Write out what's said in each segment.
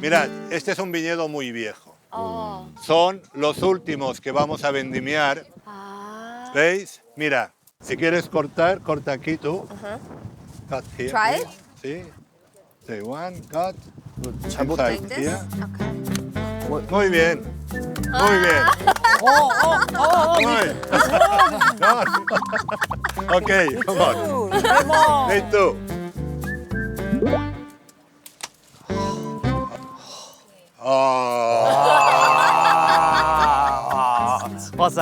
Mirad, este es un viñedo muy viejo. Oh. Son los últimos que vamos a vendimiar. Ah. ¿Veis? Mira, si quieres cortar, corta aquí tú. Uh -huh. Cut here. Try it. Sí. Say one, cut. Inside like here. Okay. Muy bien. Muy bien. Oh, oh, oh, oh. Muy bien. no. ok, come on. Need two. Too.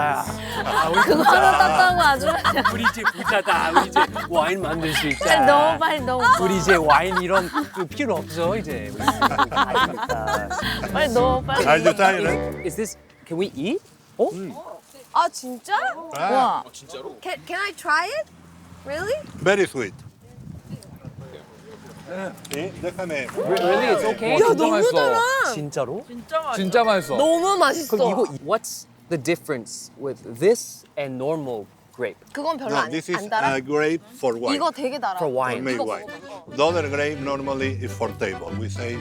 아. 그거는 땄다고 아주 우리 이제 부자다. 우리 이제 와인 만들 수 있다. 빨리 너무 빨리 너무 우리 이제 와인 이런 그 필요 없어 이제. 우리 다 빨리 너무 빨리. Are you tired? Is this? Can we eat? 어? 아 진짜? Ah, 와. 진짜로? Can, can I try it? Really? very sweet. Sí, déjame. Really? It's okay? 야 너무 달아. 진짜로? 진짜 맛있어. 너무 맛있어. 그럼 이거 What's the difference with this and normal grape 그건 별로 No, 안, this is 안 달아? a grape for wine. 이거 되게 달아. for for wine? made wine. The other grape normally is for table. We say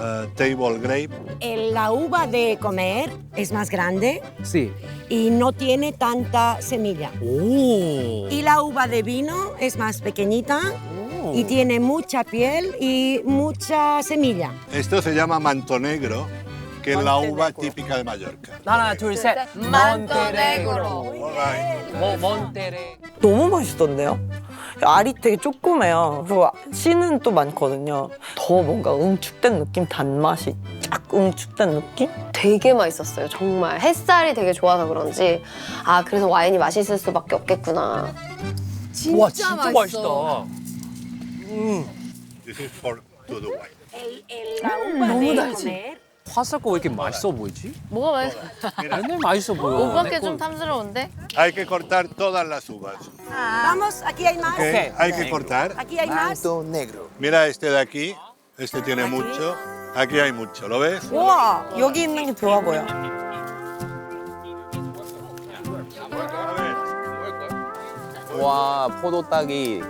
uh, table grape. El- La uva de comer es más grande Sí. y no tiene tanta semilla. 오. Y la uva de vino es más pequeñita y tiene mucha piel y mucha semilla. Esto se llama manto negro, que es la uva típica de Mallorca. 하나 둘 셋. 만토네그로. All right. 뭐 몬테레. 너무 맛있던데요? 알이 되게 조그매요. 그리고 씨는 또 많거든요. 더 뭔가 응축된 느낌, 단맛이 쫙 응축된 느낌? 되게 맛있었어요. 정말 햇살이 되게 좋아서 그런지 아 그래서 와인이 맛있을 수밖에 없겠구나. 진짜, 와 진짜 맛있다. This is for to the wine. La uva de 화살 거왜 이렇게 맛있어 보이지? 뭐가 맛있어? 맨날 맛있어 보여. 오빠께 내좀 거- 탐스러운데? Hay que cortar todas las uvas. Vamos, aquí hay más. ¿ok? Hay que cortar. Aquí hay más. Mira este de aquí. Este tiene mucho. Aquí hay mucho. ¿Lo ves? 우와, 여기 있는 게 좋아 보여. 와 포도 따기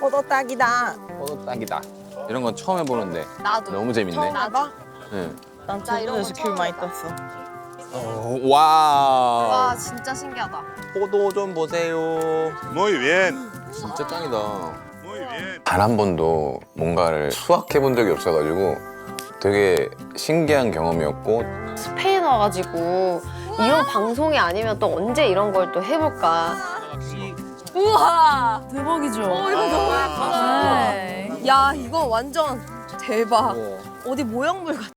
포도 딱이다. 포도 따기다. 이런 건 처음 해보는데 나도. 너무 재밌네. 나도. 응. 난 나 이런 거 주변에서 귤 많이 땄어. 어, 와 와 진짜 신기하다. 포도 좀 보세요. Muy bien. 진짜 짱이다. Muy bien. 단 한 번도 뭔가를 수확해 본 적이 없어가지고 되게 신기한 경험이었고 스페인 와가지고 이런 방송이 아니면 또 언제 이런 걸 또 해볼까? 우와 대박이죠. 어 이거 너무 예쁘다. 야 이거 완전 대박. 어디 모형물 같아.